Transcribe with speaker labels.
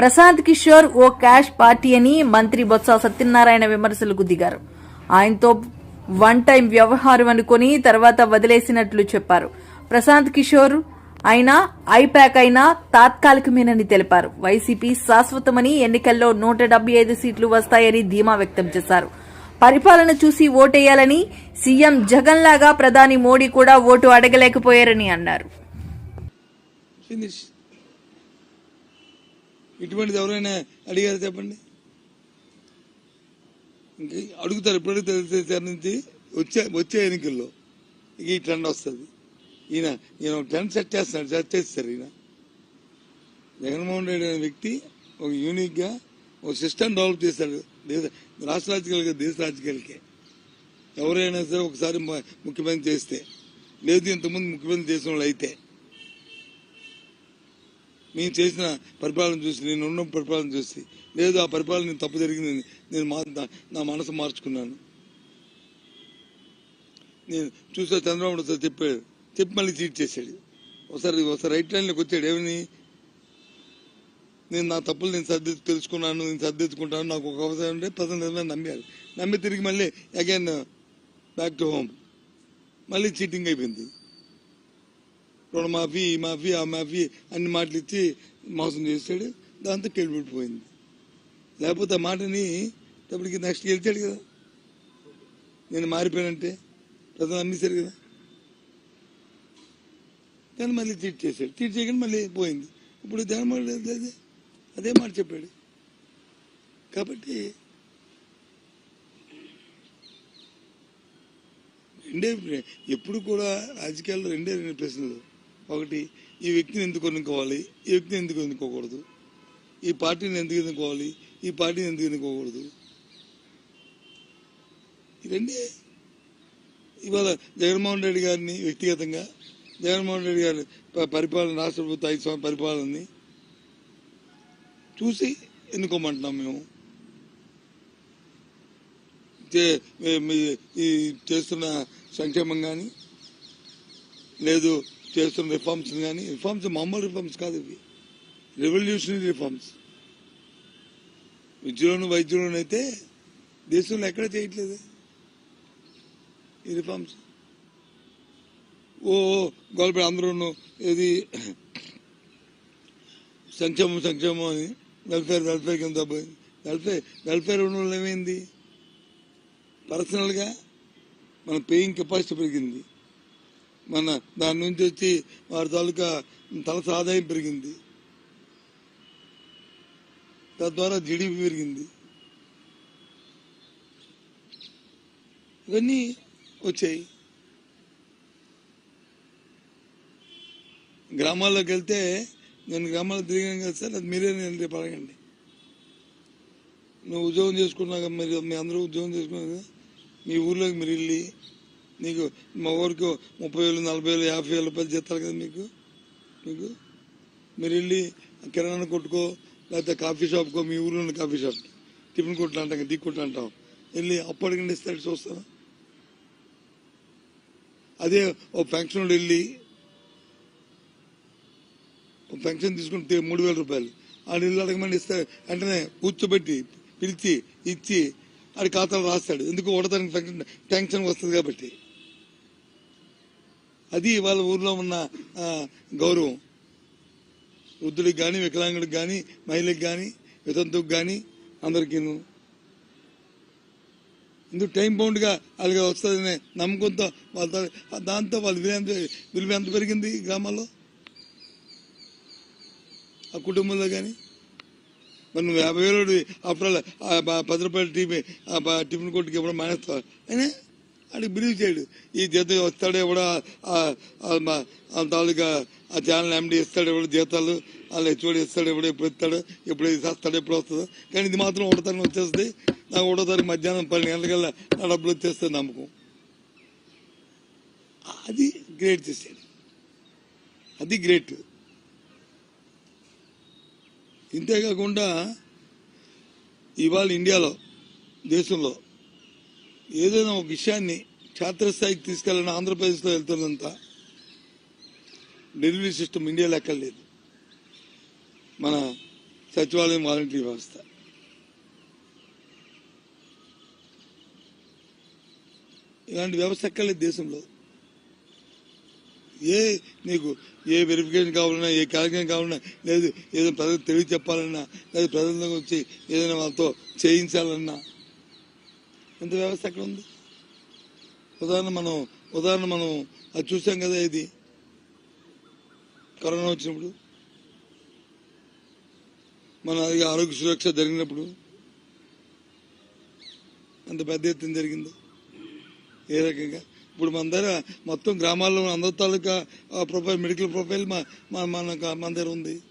Speaker 1: ప్రశాంత్ కిషోర్ ఓ cash party అని మంత్రి బొత్స సత్యనారాయణ విమర్శలకు దిగారు. ఆయనతో వన్ టైం వ్యవహారం అనుకుని తర్వాత వదిలేసినట్లు చెప్పారు. ప్రశాంత్ కిషోర్ అయినా ఐపాక్ అయినా తాత్కాలికమేనని తెలిపారు. వైసీపీ శాశ్వతమని ఎన్నికల్లో నూట డెబ్బై ఐదు సీట్లు వస్తాయని ధీమా వ్యక్తం చేశారు. పరిపాలన చూసి ఓటేయాలని సీఎం జగన్ లాగా ప్రధాని మోడీ కూడా ఓటు అడగలేకపోయారని అన్నారు.
Speaker 2: ఫినిష్ ఇటువంటిది ఎవరైనా అడిగారు చెప్పండి? ఇంక అడుగుతారు ఇప్పుడు నుంచి వచ్చే వచ్చే ఎన్నికల్లో. ఇక ఈ ట్రెండ్ వస్తుంది. ఈయన ఈయన ఒక ట్రెండ్ సెట్ చేస్తున్నాడు సెట్ చేస్తారు ఈయన. జగన్మోహన్ రెడ్డి అనే వ్యక్తి ఒక యూనిక్గా ఒక సిస్టమ్ డెవలప్ చేశాడు దేశ రాష్ట్ర రాజకీయాలకి దేశ రాజకీయాలకే. ఎవరైనా సరే ఒకసారి ముఖ్యమంత్రి చేస్తే లేదు ఇంతకుముందు ముఖ్యమంత్రి చేసిన వాళ్ళు అయితే నేను చేసిన పరిపాలన చూసి నేను ఉన్న పరిపాలన చూసి లేదు ఆ పరిపాలన నేను తప్పు జరిగింది నేను నా- మనసు మార్చుకున్నాను. నేను చూసా చంద్రబాబు ఒకసారి చెప్పాడు. చెప్పి మళ్ళీ చీట్ చేశాడు. ఒకసారి ఒకసారి రైట్ లైన్లోకి వచ్చాడు. ఏమని? నేను నా తప్పులు నేను సర్ది తెలుసుకున్నాను నేను సర్దిద్దుకుంటాను నాకు ఒక అవసరం ఉంటే ప్రజలు నమ్మారు. నమ్మి తిరిగి మళ్ళీ అగైన్ బ్యాక్ టు హోమ్ మళ్ళీ చీటింగ్ అయిపోయింది. రుణమాఫీ ఈ మాఫీ ఆ మాఫీ అన్ని మాటలు ఇచ్చి మోసం చేశాడు దాంతో కెళ్ళిపెట్టిపోయింది లేకపోతే ఆ మాటని ఇప్పటికి నెక్స్ట్ గెలిచాడు కదా. నేను మారిపోయానంటే ప్రజలు నమ్మేశారు కదా. కానీ మళ్ళీ చీట్ చేశాడు. చీట్ చేయకుండా మళ్ళీ పోయింది. ఇప్పుడు జగన్మోహన్ రెడ్డి అదే అదే మాట చెప్పాడు. కాబట్టి రెండే ఎప్పుడు కూడా రాజకీయాల్లో రెండే రెండు ప్రశ్నలు. ఒకటి ఈ వ్యక్తిని ఎందుకు ఎన్నుకోవాలి? ఈ వ్యక్తిని ఎందుకు ఎన్నుకోకూడదు? ఈ పార్టీని ఎందుకు ఎన్నుకోవాలి? ఈ పార్టీని ఎందుకు ఎన్నుకోకూడదు? ఈ ఇవాళ జగన్మోహన్ రెడ్డి గారిని వ్యక్తిగతంగా జగన్మోహన్ రెడ్డి గారి పరిపాలన రాష్ట్ర ప్రభుత్వ ఐదు సంవత్సరాల పరిపాలనని చూసి ఎన్నుకోమంటున్నాం మేము. చే- ఈ చేస్తున్న సంక్షేమం కానీ లేదు చేస్తున్న రిఫార్మ్స్ కానీ రిఫార్మ్స్ మామూలు రిఫార్మ్స్ కాదు ఇవి. రెవల్యూషనరీ రిఫార్మ్స్ విద్యలోను వైద్యులను అయితే దేశంలో ఎక్కడ చేయట్లేదు ఈ రిఫార్మ్స్ ఓ గోల్పేట అందరూ ఏది సంక్షేమం సంక్షేమం అని వెల్ఫేర్ వెల్ఫేర్ కింద పోయింది వెల్ఫేర్ వెల్ఫేర్ ఉన్న వాళ్ళు ఏమైంది పర్సనల్గా మన పేయింగ్ కెపాసిటీ పెరిగింది. మన దాని నుంచి వచ్చి వారి తాలూకా తలస ఆదాయం పెరిగింది. తద్వారా జీడిపి పెరిగింది. ఇవన్నీ వచ్చాయి. గ్రామాల్లోకి వెళ్తే నేను గ్రామాల్లో తిరిగాను కదా సార్ అది మీరే నేను రేపు అడగండి. నువ్వు ఉద్యోగం చేసుకున్నాక మీరు మీ అందరూ ఉద్యోగం చేసుకున్నా మీ ఊర్లోకి మీరు వెళ్ళి నీకు మా ఊరికి ముప్పై వేలు నలభై వేలు యాభై వేల రూపాయలు చేస్తారు కదా మీకు? మీకు? మీరు వెళ్ళి కిరాణా కొట్టుకో లేకపోతే కాఫీ షాప్కో మీ ఊర్లో ఉన్న కాఫీ షాప్ టిఫిన్ కొట్లు అంటాం దిక్కు కొట్లు అంటాం. వెళ్ళి అప్పటికి అడగండి ఇస్తాడు చూస్తాను అదే ఓ పెన్షన్ వెళ్ళి ఓ పెన్షన్ తీసుకుంటే మూడు వేల రూపాయలు. ఆడు ఇల్లు అడగమని ఇస్తే వెంటనే కూర్చోబెట్టి పిలిచి ఇచ్చి ఆడి ఖాతాలో రాస్తాడు. ఎందుకు? ఓడతానికి పెన్షన్ టెన్షన్ వస్తుంది కాబట్టి. అది వాళ్ళ ఊర్లో ఉన్న గౌరవం. వృద్ధుడికి కానీ వికలాంగుడికి కానీ మహిళకి కానీ వితంతుకు కానీ అందరికీను ఇందుకు టైం బౌండ్గా అలాగే వస్తుందనే నమ్మకంతో వాళ్ళ దాంతో వాళ్ళ విలువ ఎంత విలువ ఎంత పెరిగింది ఈ గ్రామాల్లో? ఆ కుటుంబంలో కానీ మరి నువ్వు యాభై వేలు అప్పుడు పది రూపాయల టీవీ టిఫిన్ కొట్టుకి ఇవ్వడం మానేస్తావు? అయినా అని బిలీవ్ చేయడు. ఈ జీతం వస్తాడు ఎవడో ఆ తాలూకా ఆ ఛానల్ ఎండి ఇస్తాడు ఎవడో జీతాలు వాళ్ళు హెచ్ఓడి ఇస్తాడు ఎప్పుడు ఎప్పుడు ఇస్తాడు ఎప్పుడు ఇస్తాడు ఎప్పుడు వస్తుందో. కానీ ఇది మాత్రం ఒకటో తారీఖు వచ్చేస్తుంది. నాకు ఒకటో తారీఖు మధ్యాహ్నం పన్నెండు గంటలకల్లా నా డబ్బులు వచ్చేస్తుంది నమ్మకం. అది గ్రేట్ చేశాడు అది గ్రేట్. ఇంతేకాకుండా ఇవాళ ఇండియాలో దేశంలో ఏదైనా ఒక విషయాన్ని క్షేత్రస్థాయికి తీసుకెళ్ళిన ఆంధ్రప్రదేశ్లో వెళ్తున్నంత డెలివరీ సిస్టమ్ ఇండియాలో ఎక్కడ లేదు. మన సచివాలయం వాలంటీర్ వ్యవస్థ. ఇలాంటి వ్యవస్థ ఎక్కర్లేదు దేశంలో. ఏ నీకు ఏ వెరిఫికేషన్ కావాలన్నా ఏ కార్యక్రమం కావాలన్నా లేదు ఏదైనా ప్రజలకు తెలివి చెప్పాలన్నా లేదు ప్రజల వచ్చి ఏదైనా వాళ్ళతో చేయించాలన్నా ఎంత వ్యవస్థ ఎక్కడ ఉంది? ఉదాహరణ మనం ఉదాహరణ మనం అది చూసాం కదా ఇది. కరోనా వచ్చినప్పుడు. మన అది ఆరోగ్య సురక్ష జరిగినప్పుడు. అంత పెద్ద ఎత్తున జరిగింది. ఏ రకంగా? ఇప్పుడు మన దగ్గర మొత్తం గ్రామాల్లో అందరి తాలూకా ప్రొఫైల్ మెడికల్ ప్రొఫైల్ మా- మన మన దగ్గర ఉంది.